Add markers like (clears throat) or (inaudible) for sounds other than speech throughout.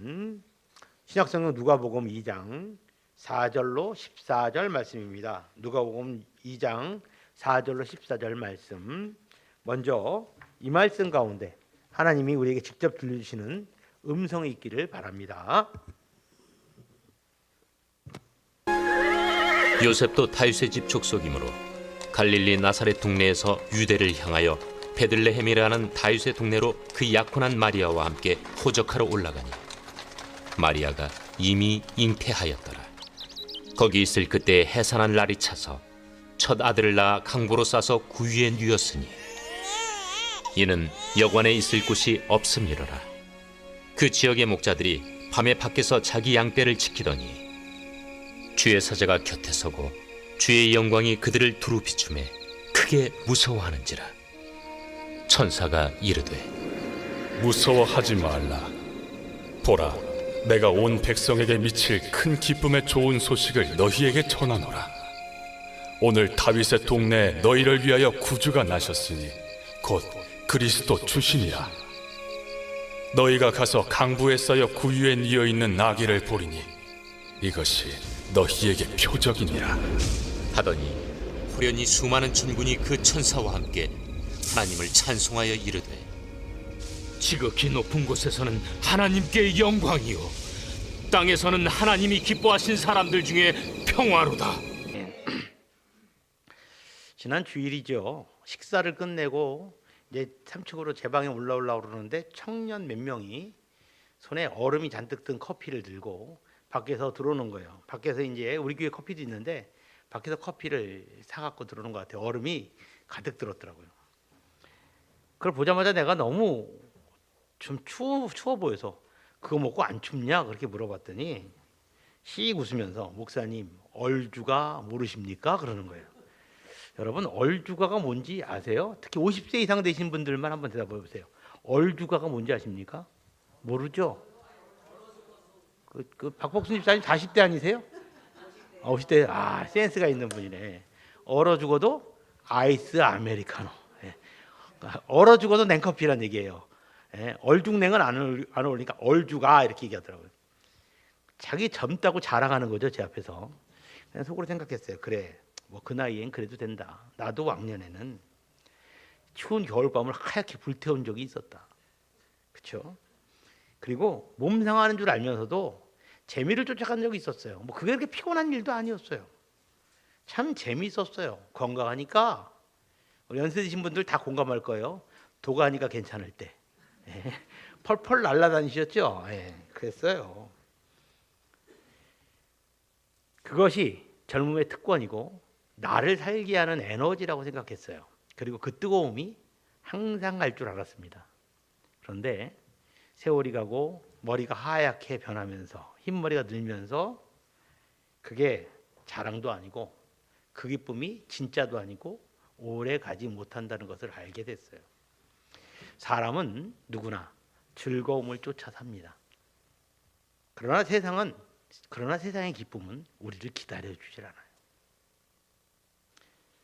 말씀은 신약성경 누가복음 2장 4절로 14절 말씀입니다. 누가복음 2장 4절로 14절 말씀. 먼저 이 말씀 가운데 하나님이 우리에게 직접 들려주시는 음성이 있기를 바랍니다. 요셉도 다윗의 집 족속이므로 갈릴리 나사렛 동네에서 유대를 향하여 베들레헴이라는 다윗의 동네로 그 약혼한 마리아와 함께 호적하러 올라가니 마리아가 이미 잉태하였더라. 거기 있을 그때 해산한 날이 차서 첫 아들을 낳아 강보로 싸서 구유에 누였으니 이는 여관에 있을 곳이 없음이로라. 그 지역의 목자들이 밤에 밖에서 자기 양떼를 지키더니 주의 사자가 곁에 서고 주의 영광이 그들을 두루 비추매 크게 무서워하는지라 천사가 이르되 무서워하지 말라. 보라, 내가 온 백성에게 미칠 큰 기쁨의 좋은 소식을 너희에게 전하노라. 오늘 다윗의 동네에 너희를 위하여 구주가 나셨으니 곧 그리스도 주시니라. 너희가 가서 강부에 쌓여 구유에 뉘어 있는 나귀를 보리니 이것이 너희에게 표적이니라. 하더니 호련히 수많은 천군이 그 천사와 함께 하나님을 찬송하여 이르되 지극히 높은 곳에서는 하나님께 영광이요 땅에서는 하나님이 기뻐하신 사람들 중에 평화로다 (clears throat) 지난 주일이죠. 식사를 끝내고 이제 3층으로 제 방에 올라오려고 그러는데 청년 몇 명이 손에 얼음이 잔뜩 든 커피를 들고 밖에서 들어오는 거예요. 밖에서 이제 우리 교회 커피도 있는데 밖에서 커피를 사갖고 들어오는 것 같아요. 얼음이 가득 들었더라고요. 그걸 보자마자 내가 너무 좀 추워, 추워 보여서 그거 먹고 안 춥냐 그렇게 물어봤더니 씩 웃으면서 목사님 얼주가 모르십니까 그러는 거예요. 여러분 얼주가가 뭔지 아세요? 특히 50세 이상 되신 분들만 한번 대답해 보세요. 얼주가가 뭔지 아십니까? 모르죠. 그, 그 박복순 집사님 40대 아니세요? 아, 50대 아 센스가 있는 분이네. 얼어 죽어도 아이스 아메리카노. 예. 얼어 죽어도 냉커피란 얘기예요. 예. 얼죽냉은 안, 안 어울리니까 얼주가 이렇게 얘기하더라고요. 자기 젊다고 자랑하는 거죠 제 앞에서. 그냥 속으로 생각했어요. 그래 뭐 그 나이엔 그래도 된다. 나도 왕년에는 추운 겨울밤을 하얗게 불태운 적이 있었다. 그렇죠? 그리고 몸 상하는 줄 알면서도 재미를 쫓아간 적이 있었어요. 뭐 그게 그렇게 피곤한 일도 아니었어요. 참 재미있었어요. 건강하니까 연세 드신 분들 다 공감할 거예요. 도가니까 괜찮을 때 예. 펄펄 날아다니셨죠. 예. 그랬어요. 그것이 젊음의 특권이고 나를 살게 하는 에너지라고 생각했어요. 그리고 그 뜨거움이 항상 갈 줄 알았습니다. 그런데 세월이 가고 머리가 하얗게 변하면서 흰머리가 늘면서 그게 자랑도 아니고 그 기쁨이 진짜도 아니고 오래 가지 못한다는 것을 알게 됐어요. 사람은 누구나 즐거움을 쫓아 삽니다. 그러나 세상은 그러나 세상의 기쁨은 우리를 기다려 주질 않아요.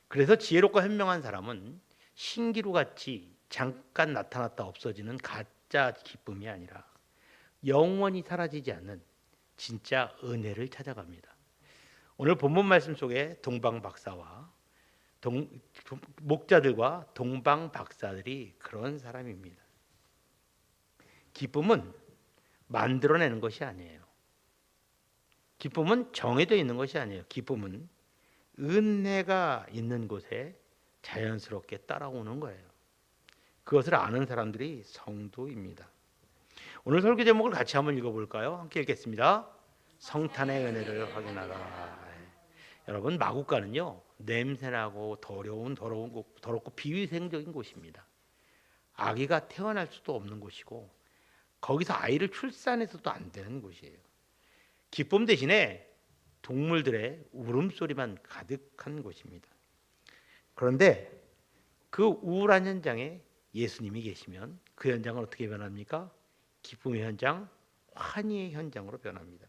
그래서 지혜롭고 현명한 사람은 신기루 같이 잠깐 나타났다 없어지는 가짜 기쁨이 아니라 영원히 사라지지 않는 진짜 은혜를 찾아갑니다. 오늘 본문 말씀 속에 동방 박사와 동, 목자들과 동방 박사들이 그런 사람입니다. 기쁨은 만들어내는 것이 아니에요. 기쁨은 정해져 있는 것이 아니에요. 기쁨은 은혜가 있는 곳에 자연스럽게 따라오는 거예요. 그것을 아는 사람들이 성도입니다. 오늘 설교 제목을 같이 한번 읽어볼까요? 함께 읽겠습니다. 성탄의 은혜를 확인하라. 여러분 마국간은요 냄새나고 더러운 더러운 곳, 더럽고 비위생적인 곳입니다. 아기가 태어날 수도 없는 곳이고 거기서 아이를 출산해서도 안 되는 곳이에요. 기쁨 대신에 동물들의 울음소리만 가득한 곳입니다. 그런데 그 우울한 현장에 예수님이 계시면 그 현장은 어떻게 변합니까? 기쁨의 현장, 환희의 현장으로 변합니다.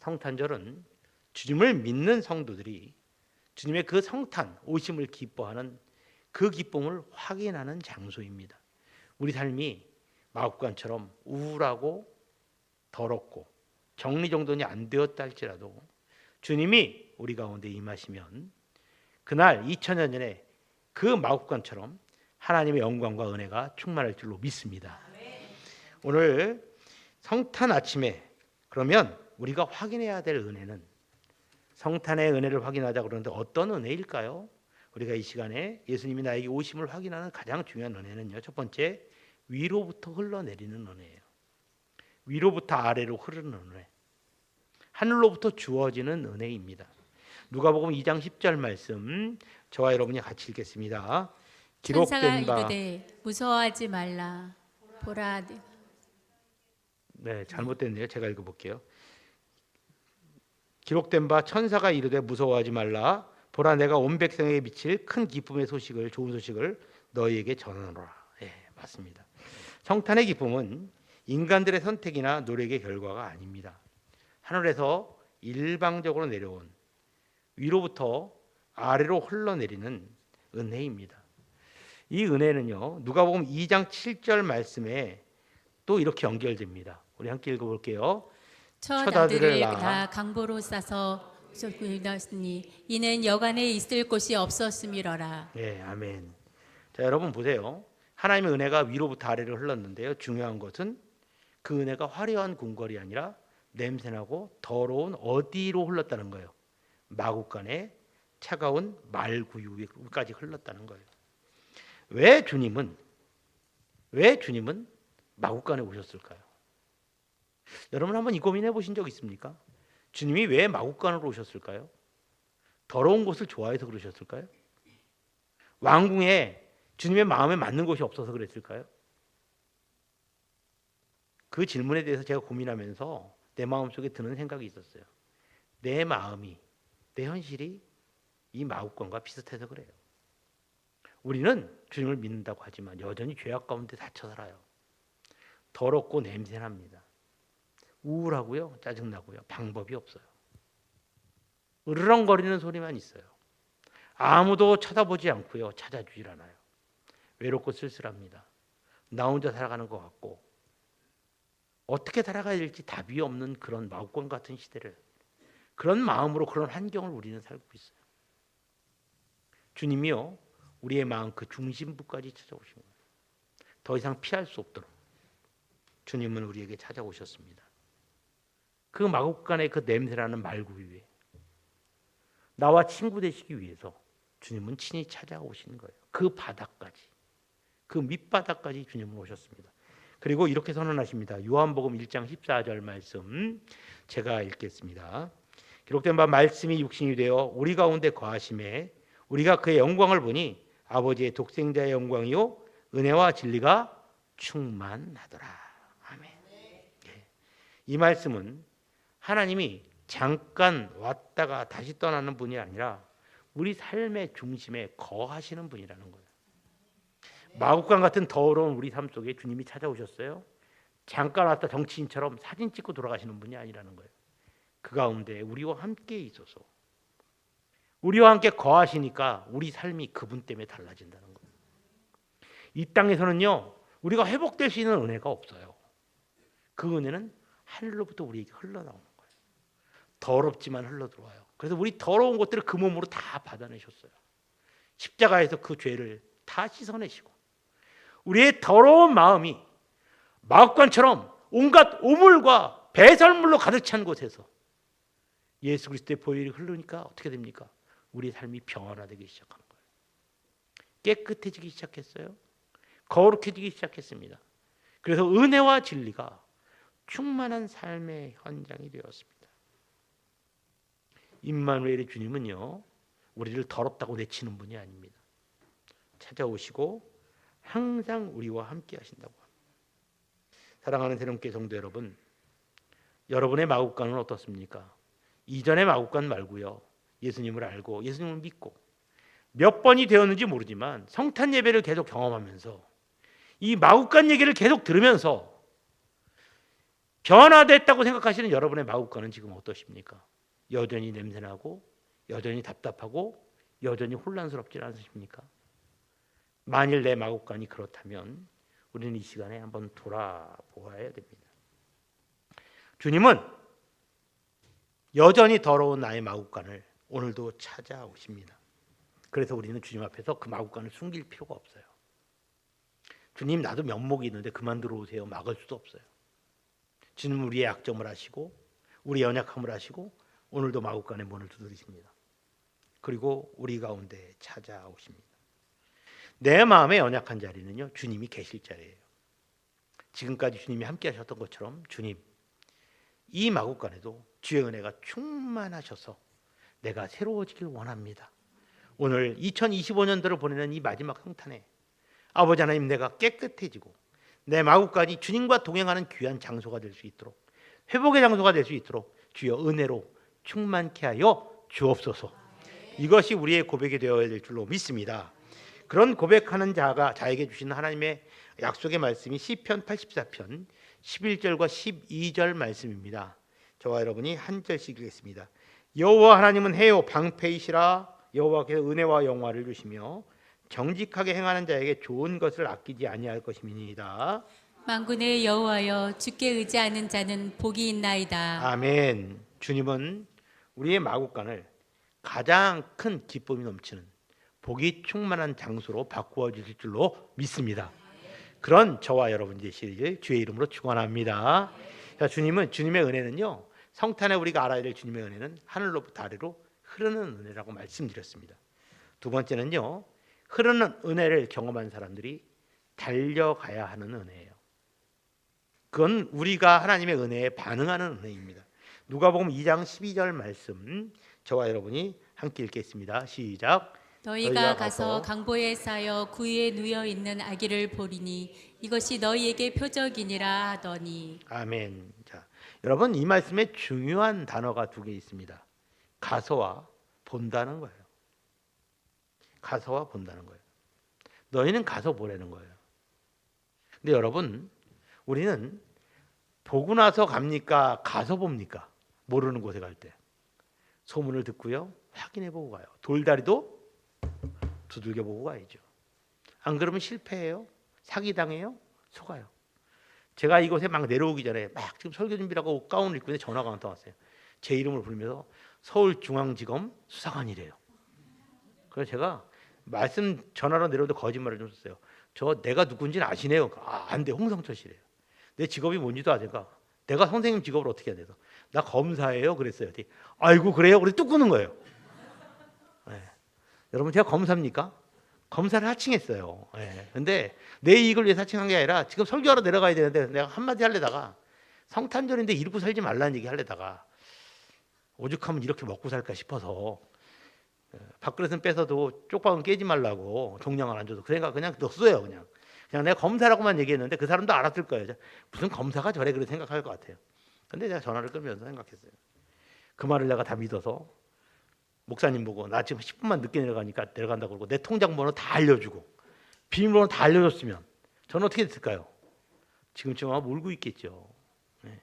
성탄절은 주님을 믿는 성도들이 주님의 그 성탄, 오심을 기뻐하는 그 기쁨을 확인하는 장소입니다. 우리 삶이 마국간처럼 우울하고 더럽고 정리정돈이 안 되었다 할지라도 주님이 우리 가운데 임하시면 그날 2000년 전에 그 마국간처럼 하나님의 영광과 은혜가 충만할 줄로 믿습니다. 오늘 성탄 아침에 그러면 우리가 확인해야 될 은혜는 성탄의 은혜를 확인하자 그러는데 어떤 은혜일까요? 우리가 이 시간에 예수님이 나에게 오심을 확인하는 가장 중요한 은혜는요. 첫 번째 위로부터 흘러내리는 은혜예요. 위로부터 아래로 흐르는 은혜. 하늘로부터 주어지는 은혜입니다. 누가복음 2장 10절 말씀 저와 여러분이 같이 읽겠습니다. 기록된 바 이르되 무서워하지 말라 보라 네, 잘못됐네요. 제가 읽어 볼게요. 기록된 바 천사가 이르되 무서워하지 말라 보라 내가 온 백성에게 미칠 큰 기쁨의 소식을 좋은 소식을 너희에게 전하노라. 예, 맞습니다. 성탄의 기쁨은 인간들의 선택이나 노력의 결과가 아닙니다. 하늘에서 일방적으로 내려온 위로부터 아래로 흘러내리는 은혜입니다. 이 은혜는요. 누가복음 2장 7절 말씀에 또 이렇게 연결됩니다. 우리 함께 읽어 볼게요. 첫 첫 아들을 낳아. 다 강보로 싸서 낳았으니 이는 여간에 있을 곳이 없었음이러라 네, 아멘. 자, 여러분 보세요. 하나님의 은혜가 위로부터 아래로 흘렀는데요. 중요한 것은 그 은혜가 화려한 궁궐이 아니라 냄새나고 더러운 어디로 흘렀다는 거예요. 마국간의 차가운 말구유까지 흘렀다는 거예요. 왜 주님은 왜 주님은 마국간에 오셨을까요? 여러분 한번 이 고민해 보신 적 있습니까? 주님이 왜 마국간으로 오셨을까요? 더러운 곳을 좋아해서 그러셨을까요? 왕궁에 주님의 마음에 맞는 곳이 없어서 그랬을까요? 그 질문에 대해서 제가 고민하면서 내 마음속에 드는 생각이 있었어요. 내 마음이 내 현실이 이 마국간과 비슷해서 그래요. 우리는 주님을 믿는다고 하지만 여전히 죄악 가운데 닫혀 살아요. 더럽고 냄새납니다. 우울하고요, 짜증나고요, 방법이 없어요. 으르렁거리는 소리만 있어요. 아무도 쳐다보지 않고요, 찾아주질 않아요. 외롭고 쓸쓸합니다. 나 혼자 살아가는 것 같고 어떻게 살아가야 될지 답이 없는 그런 마국권 같은 시대를 그런 마음으로 그런 환경을 우리는 살고 있어요. 주님이요 우리의 마음 그 중심부까지 찾아오신 거예요. 더 이상 피할 수 없도록 주님은 우리에게 찾아오셨습니다. 그 마국간의 그 냄새나는 말구유에 나와 친구 되시기 위해서 주님은 친히 찾아오신 거예요. 그 바닥까지 그 밑바닥까지 주님은 오셨습니다. 그리고 이렇게 선언하십니다. 요한복음 1장 14절 말씀 제가 읽겠습니다. 기록된 바 말씀이 육신이 되어 우리 가운데 거하심에 우리가 그의 영광을 보니 아버지의 독생자의 영광이요 은혜와 진리가 충만하더라. 아멘. 예. 이 말씀은 하나님이 잠깐 왔다가 다시 떠나는 분이 아니라 우리 삶의 중심에 거하시는 분이라는 거예요. 마국간 같은 더러운 우리 삶 속에 주님이 찾아오셨어요. 잠깐 왔다 정치인처럼 사진 찍고 돌아가시는 분이 아니라는 거예요. 그 가운데 우리와 함께 있어서 우리와 함께 거하시니까 우리 삶이 그분 때문에 달라진다는 거예요. 이 땅에서는요 우리가 회복될 수 있는 은혜가 없어요. 그 은혜는 하늘로부터 우리에게 거예요. 더럽지만 흘러 들어와요. 그래서 우리 더러운 것들을 그 몸으로 다 받아내셨어요. 십자가에서 그 죄를 다 씻어내시고 우리의 더러운 마음이 마법관처럼 온갖 오물과 배설물로 가득 찬 곳에서 예수 그리스도의 보혈이 흐르니까 어떻게 됩니까? 우리 삶이 평안화되기 시작하는 거예요. 깨끗해지기 시작했어요. 거룩해지기 시작했습니다. 그래서 은혜와 진리가 충만한 삶의 현장이 되었습니다. 임마누엘의 주님은요, 우리를 더럽다고 내치는 분이 아닙니다. 찾아오시고 항상 우리와 함께 하신다고 합니다. 사랑하는 새롬교 성도 여러분, 여러분의 마국간은 어떻습니까? 이전의 마국간 말고요. 예수님을 알고 예수님을 믿고 몇 번이 되었는지 모르지만 성탄 예배를 계속 경험하면서 이 마국간 얘기를 계속 들으면서 변화됐다고 생각하시는 여러분의 마국간은 지금 어떠십니까? 여전히 냄새나고 여전히 답답하고 여전히 혼란스럽지 않으십니까? 만일 내 마국간이 그렇다면 우리는 이 시간에 한번 돌아보아야 됩니다. 주님은 여전히 더러운 나의 마구간을 오늘도 찾아오십니다. 그래서 우리는 주님 앞에서 그 마구간을 숨길 필요가 없어요. 주님 나도 면목이 있는데 그만 들어오세요. 막을 수도 없어요. 주님 우리의 약점을 아시고 우리 연약함을 아시고 오늘도 마구간의 문을 두드리십니다. 그리고 우리 가운데 찾아오십니다. 내 마음의 연약한 자리는요 주님이 계실 자리예요. 지금까지 주님이 함께 하셨던 것처럼 주님 이 마구간에도 주의 은혜가 충만하셔서 내가 새로워지길 원합니다. 오늘 2025년도를 보내는 이 마지막 성탄에 아버지 하나님 내가 깨끗해지고 내 마구간이 주님과 동행하는 귀한 장소가 될 수 있도록 회복의 장소가 될 수 있도록 주여 은혜로 충만케 하여 주옵소서. 이것이 우리의 고백이 되어야 될 줄로 믿습니다. 그런 고백하는 자가 자에게 주시는 하나님의 약속의 말씀이 시편 84편 11절과 12절 말씀입니다. 저와 여러분이 한 절씩 읽겠습니다. 여호와 하나님은 해요 방패이시라 여호와께서 은혜와 영화를 주시며 정직하게 행하는 자에게 좋은 것을 아끼지 아니할 것임이니이다. 만군의 여호와여 주께 의지하는 자는 복이 있나이다. 아멘. 주님은 우리의 마구간을 가장 큰 기쁨이 넘치는 복이 충만한 장소로 바꾸어 주실 줄로 믿습니다. 그런 저와 여러분 되시길 주의 이름으로 축원합니다. 자, 주님은 주님의 은혜는요. 성탄에 우리가 알아야 될 주님의 은혜는 하늘로부터 아래로 흐르는 은혜라고 말씀드렸습니다. 두 번째는요. 흐르는 은혜를 경험한 사람들이 달려가야 하는 은혜예요. 그건 우리가 하나님의 은혜에 반응하는 은혜입니다. 누가복음 2장 12절 말씀 저와 여러분이 함께 읽겠습니다. 시작. 너희가 가서 강보에 쌓여 구유에 누여 있는 아기를 보리니 이것이 너희에게 표적이니라 하더니 아멘. 자, 여러분 이 말씀에 중요한 단어가 두 개 있습니다. 가서와 본다는 거예요. 가서와 본다는 거예요. 너희는 가서 보라는 거예요. 근데 여러분 우리는 보고 나서 갑니까? 가서 봅니까? 모르는 곳에 갈 때. 소문을 듣고요. 확인해 보고 가요. 돌다리도 두들겨 보고 가야죠. 안 그러면 실패해요. 사기 당해요. 속아요. 제가 이곳에 막 내려오기 전에 막 지금 설교 준비라고 가운을 입고 있는데 전화가 한통 왔어요. 제 이름을 부르면서 서울중앙지검 수사관이래요. 그래서 제가 말씀 전화로 내려오도 거짓말을 좀 썼어요. 저 내가 누군지는 아시네요. 아, 안 돼. 홍성철 씨래요. 내 직업이 뭔지도 아니까 내가 선생님 직업을 어떻게 해야 돼서 나 검사예요. 그랬어요. 아이고 그래요. 그래 뚝 끊는 거예요. 네. 여러분 제가 검사입니까? 검사를 하칭했어요. 예. 근데 내 이익을 위해서 하칭한 게 아니라 지금 설교하러 내려가야 되는데 내가 한마디 하려다가 성탄절인데 이러고 살지 말라는 얘기 하려다가 오죽하면 이렇게 먹고 살까 싶어서 예, 밥그릇은 뺏어도 쪽방은 깨지 말라고 종량을 안 줘도 그 생각 그냥 넣었어요 그냥 그냥 내가 검사라고만 얘기했는데 그 사람도 알았을 거예요 무슨 검사가 저래 그래 생각할 것 같아요 근데 내가 전화를 끊으면서 생각했어요 그 말을 내가 다 믿어서 목사님 보고 나 지금 10분만 늦게 내려가니까 내려간다고 그러고 내 통장 번호 다 알려주고 비밀번호 다 알려줬으면 저는 어떻게 됐을까요? 지금쯤 아마 울고 있겠죠. 네.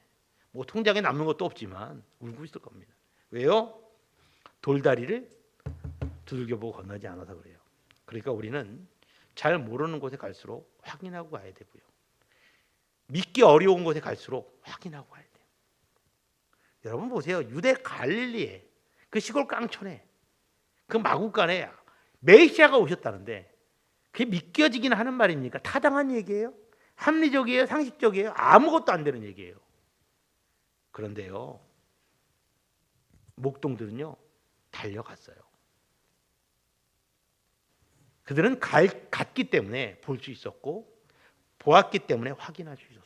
뭐 통장에 남는 것도 없지만 울고 있을 겁니다. 왜요? 돌다리를 두들겨 보고 건너지 않아서 그래요. 그러니까 우리는 잘 모르는 곳에 갈수록 확인하고 가야 되고요. 믿기 어려운 곳에 갈수록 확인하고 가야 돼요. 여러분 보세요. 유대 갈릴리에 그 시골 깡촌에 그 마구간에 메시아가 오셨다는데 그게 믿겨지긴 하는 말입니까? 타당한 얘기예요? 합리적이에요? 상식적이에요? 아무것도 안 되는 얘기예요. 그런데요. 목동들은요. 달려갔어요. 그들은 갈, 갔기 때문에 볼 수 있었고 보았기 때문에 확인할 수 있었어요.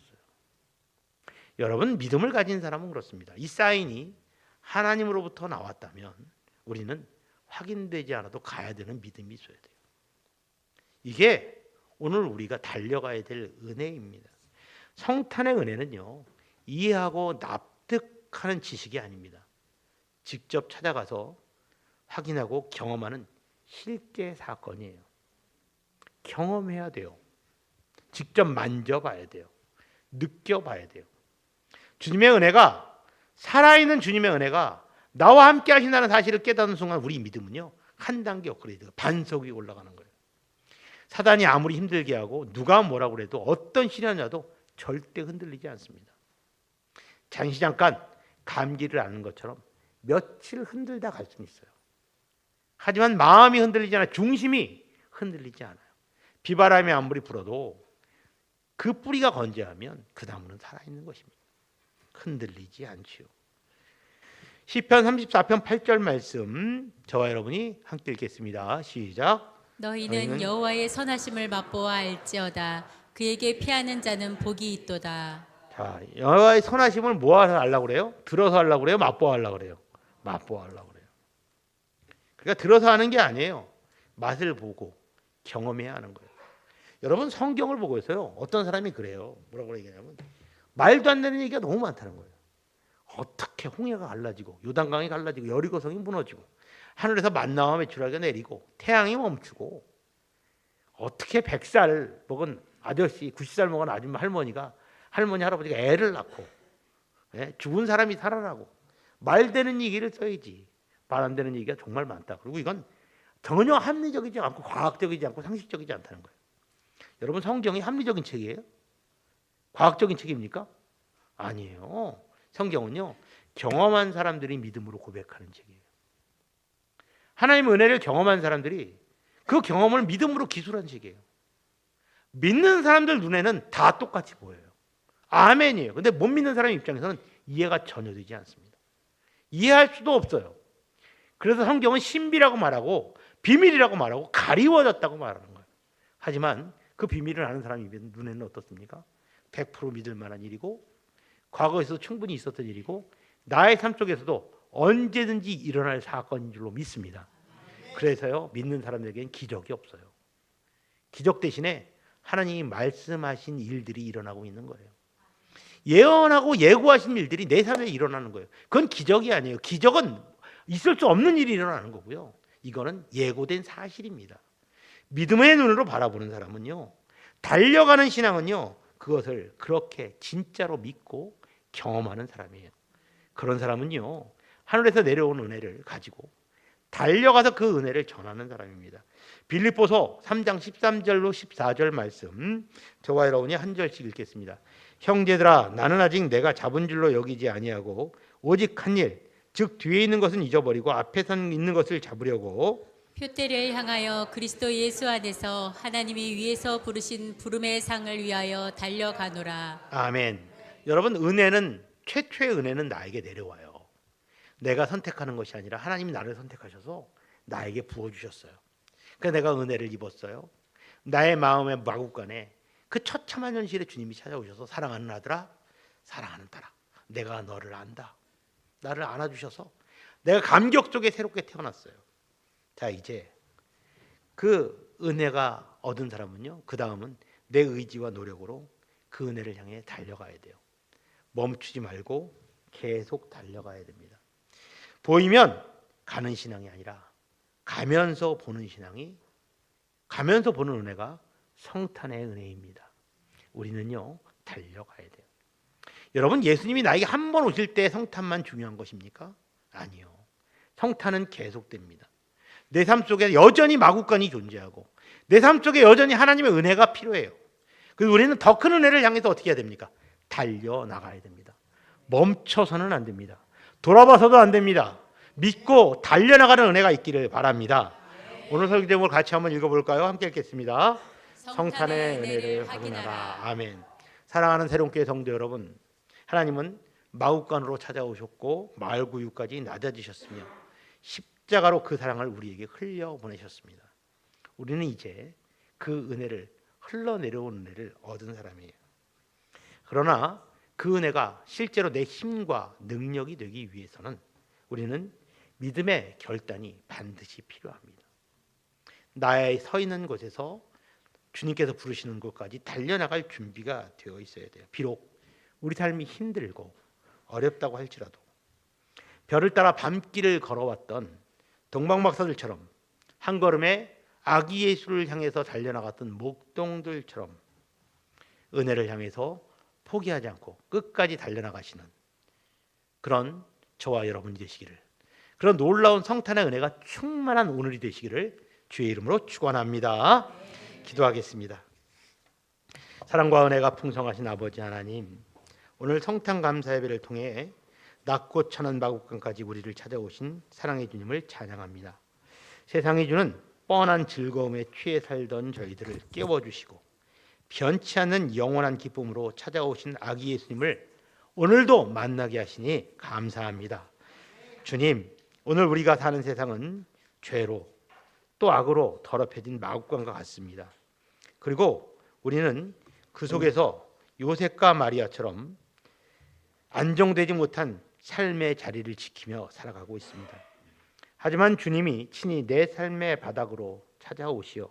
여러분 믿음을 가진 사람은 그렇습니다. 이 사인이 하나님으로부터 나왔다면 우리는 확인되지 않아도 가야 되는 믿음이 있어야 돼요. 이게 오늘 우리가 달려가야 될 은혜입니다. 성탄의 은혜는요 이해하고 납득하는 지식이 아닙니다. 직접 찾아가서 확인하고 경험하는 실제 사건이에요. 경험해야 돼요. 직접 만져봐야 돼요. 느껴봐야 돼요. 주님의 은혜가 살아있는 주님의 은혜가 나와 함께 하신다는 사실을 깨닫는 순간 우리 믿음은요 한 단계 업그레이드 반석이 올라가는 거예요. 사단이 아무리 힘들게 하고 누가 뭐라고 그래도 어떤 시련이라도 절대 흔들리지 않습니다. 잠시 잠깐 감기를 앓는 것처럼 며칠 흔들다 갈 수는 있어요. 하지만 마음이 흔들리지 않아 중심이 흔들리지 않아요. 비바람이 아무리 불어도 그 뿌리가 건재하면 그 나무는 살아있는 것입니다. 흔들리지 않지요. 시편 34편 8절 말씀 저와 여러분이 함께 읽겠습니다. 시작. 너희는 너희는 여호와의 선하심을 맛보아 알지어다 그에게 피하는 자는 복이 있도다 자, 여호와의 선하심을 모아서 하려고 그래요? 들어서 하려고 그래요? 맛보아 하려고 그래요? 맛보아 하려고 그래요. 그러니까 들어서 하는 게 아니에요. 맛을 보고 경험해야 하는 거예요. 여러분 성경을 보고 있어요. 어떤 사람이 그래요. 뭐라고 얘기하냐면 말도 안 되는 얘기가 너무 많다는 거예요. 어떻게 홍해가 갈라지고 요단강이 갈라지고 여리고성이 무너지고 하늘에서 만나와 메추라기가 내리고 태양이 멈추고 어떻게 100살 먹은 아저씨 90살 먹은 아줌마 할머니가 할머니 할아버지가 애를 낳고 예? 죽은 사람이 살아나고 말 되는 얘기를 써야지 말 안 되는 얘기가 정말 많다. 그리고 이건 전혀 합리적이지 않고 과학적이지 않고 상식적이지 않다는 거예요. 여러분 성경이 합리적인 책이에요? 과학적인 책입니까? 아니에요. 성경은요 경험한 사람들이 믿음으로 고백하는 책이에요. 하나님의 은혜를 경험한 사람들이 그 경험을 믿음으로 기술한 책이에요. 믿는 사람들 눈에는 다 똑같이 보여요. 아멘이에요. 근데 못 믿는 사람 입장에서는 이해가 전혀 되지 않습니다. 이해할 수도 없어요. 그래서 성경은 신비라고 말하고 비밀이라고 말하고 가리워졌다고 말하는 거예요. 하지만 그 비밀을 아는 사람 눈에는 어떻습니까? 100% 믿을 만한 일이고 과거에서 충분히 있었던 일이고 나의 삶 속에서도 언제든지 일어날 사건인 줄로 믿습니다. 그래서요 믿는 사람들에게는 기적이 없어요. 기적 대신에 하나님이 말씀하신 일들이 일어나고 있는 거예요. 예언하고 예고하신 일들이 내 삶에 일어나는 거예요. 그건 기적이 아니에요. 기적은 있을 수 없는 일이 일어나는 거고요. 이거는 예고된 사실입니다. 믿음의 눈으로 바라보는 사람은요. 달려가는 신앙은요. 그것을 그렇게 진짜로 믿고 경험하는 사람이에요. 그런 사람은요. 하늘에서 내려온 은혜를 가지고 달려가서 그 은혜를 전하는 사람입니다. 빌립보서 3장 13절로 14절 말씀 저와 여러분이 한 절씩 읽겠습니다. 형제들아 나는 아직 내가 잡은 줄로 여기지 아니하고 오직 한 일 즉 뒤에 있는 것은 잊어버리고 앞에 선 있는 것을 잡으려고 표대를 향하여 그리스도 예수 안에서 하나님이 위에서 부르신 부름의 상을 위하여 달려가노라 아멘. 여러분 은혜는 최초의 은혜는 나에게 내려와요. 내가 선택하는 것이 아니라 하나님이 나를 선택하셔서 나에게 부어 주셨어요. 그러니까 내가 은혜를 입었어요. 나의 마음의 마구간에 그 처참한 현실에 주님이 찾아오셔서 사랑하는 아들아, 사랑하는 딸아, 내가 너를 안다. 나를 안아주셔서 내가 감격 속에 새롭게 태어났어요. 자 이제 그 은혜가 얻은 사람은요. 그 다음은 내 의지와 노력으로 그 은혜를 향해 달려가야 돼요. 멈추지 말고 계속 달려가야 됩니다. 보이면 가는 신앙이 아니라 가면서 보는 신앙이 가면서 보는 은혜가 성탄의 은혜입니다. 우리는요 달려가야 돼요. 여러분 예수님이 나에게 한 번 오실 때 성탄만 중요한 것입니까? 아니요. 성탄은 계속됩니다. 내 삶 속에 여전히 마구간이 존재하고 내 삶 속에 여전히 하나님의 은혜가 필요해요. 그래서 우리는 더 큰 은혜를 향해서 어떻게 해야 됩니까? 달려 나가야 됩니다. 멈춰서는 안 됩니다. 돌아봐서도 안 됩니다. 믿고 달려 나가는 은혜가 있기를 바랍니다. 오늘 설교 제목을 같이 한번 읽어볼까요? 함께 읽겠습니다. 성탄의 은혜를 확인하라. 아멘. 사랑하는 새롭게 성도 여러분, 하나님은 마구간으로 찾아오셨고 마을구유까지 낮아지셨으며 십자가로 그 사랑을 우리에게 흘려 보내셨습니다. 우리는 이제 그 은혜를 흘러내려온 은혜를 얻은 사람이에요. 그러나 그 은혜가 실제로 내 힘과 능력이 되기 위해서는 우리는 믿음의 결단이 반드시 필요합니다. 나의 서 있는 곳에서 주님께서 부르시는 곳까지 달려나갈 준비가 되어 있어야 돼요. 비록 우리 삶이 힘들고 어렵다고 할지라도 별을 따라 밤길을 걸어왔던 동방박사들처럼 한 걸음에 아기 예수를 향해서 달려나갔던 목동들처럼 은혜를 향해서 포기하지 않고 끝까지 달려나가시는 그런 저와 여러분이 되시기를 그런 놀라운 성탄의 은혜가 충만한 오늘이 되시기를 주의 이름으로 축원합니다. 기도하겠습니다. 사랑과 은혜가 풍성하신 아버지 하나님, 오늘 성탄 감사 예배를 통해 낮고 천한 마국간까지 우리를 찾아오신 사랑의 주님을 찬양합니다. 세상이 주는 뻔한 즐거움에 취해 살던 저희들을 깨워주시고 변치 않는 영원한 기쁨으로 찾아오신 아기 예수님을 오늘도 만나게 하시니 감사합니다. 주님, 오늘 우리가 사는 세상은 죄로 또 악으로 더럽혀진 마국간과 같습니다. 그리고 우리는 그 속에서 요셉과 마리아처럼 안정되지 못한 삶의 자리를 지키며 살아가고 있습니다. 하지만 주님이 친히 내 삶의 바닥으로 찾아오시어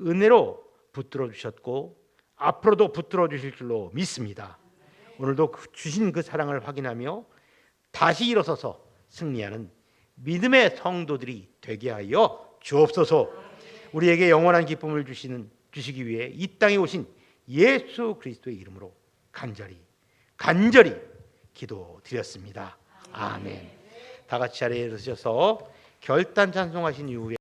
은혜로 붙들어 주셨고 앞으로도 붙들어 주실 줄로 믿습니다. 오늘도 그 주신 그 사랑을 확인하며 다시 일어서서 승리하는 믿음의 성도들이 되게 하여 주옵소서. 우리에게 영원한 기쁨을 주시는 주시기 위해 이 땅에 오신 예수 그리스도의 이름으로 간절히 간절히 기도드렸습니다. 아멘. 다 같이 자리에 서셔서 결단 찬송하신 이후에